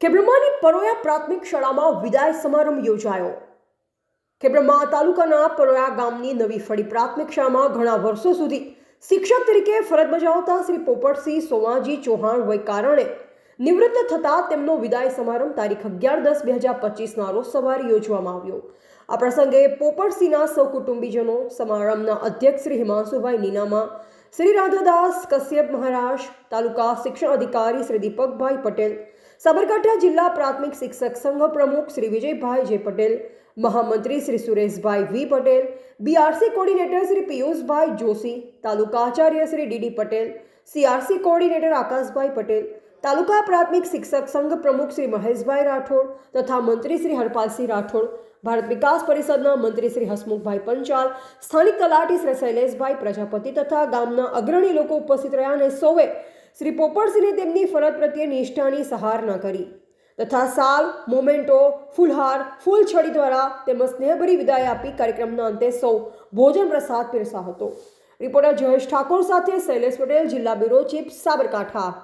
ખેબ્રમાની પરોયા પ્રાથમિક શાળામાં વિદાય સમારંભ યોજાયો. ખેબ્રમા તાલુકાના પરોયા ગામની નવી ફળી પ્રાથમિક શાળામાં ઘણા વર્ષો સુધી શિક્ષક તરીકે ફરજ બજાવતા શ્રી પોપટસિંહ સોમાજી ચૌહાણ વય કારણે નિવૃત્ત થતા તેમનો વિદાય સમારંભ તારીખ અગિયાર દસ બે હજાર પચીસના રોજ સવારે યોજવામાં આવ્યો. આ પ્રસંગે પોપટસિંહના સૌ કુટુંબીજનો સમારંભના અધ્યક્ષ શ્રી હિમાંશુભાઈ નીનામા, શ્રી રાધાદાસ કશ્યપ મહારાજ, તાલુકા શિક્ષણ અધિકારી શ્રી દીપકભાઈ પટેલ સાબરકાંઠા જિલ્લા પ્રાથમિક શિક્ષક સંઘ પ્રમુખ શ્રી વિજયભાઈ જે પટેલ, મહામંત્રી Shri Sureshbhai V Patel BRC coordinator Shri Piyushbhai Joshi, taluka Acharya Shri DD Patel CRC coordinator Akashbhai Patel, taluka પ્રાથમિક શિક્ષક સંઘ પ્રમુખ શ્રી મહેશભાઈ રાઠોડ તથા મંત્રી શ્રી હરપાલસિંહ રાઠોડ, ભારત વિકાસ પરિષદના મંત્રી શ્રી હસમુખભાઈ પંચાલ, સ્થાનિક તલાટી શ્રી શૈલેષભાઈ પ્રજાપતિ તથા ગામના અગ્રણી લોકો ઉપસ્થિત રહ્યા અને સૌએ શ્રી પોપટસિંહે તેમની ફરજ પ્રત્યે નિષ્ઠાની સહારણા કરી. તથા સાલ, મોમેન્ટો, ફૂલહાર, ફૂલછડી દ્વારા તેમજ સ્નેહભરી વિદાય આપી કાર્યક્રમના અંતે સૌ ભોજન પ્રસાદ પીરસા હતો. રિપોર્ટર જયેશ ઠાકોર સાથે શૈલેષ પટેલ, જિલ્લા બ્યુરો ચીફ સાબરકાંઠા.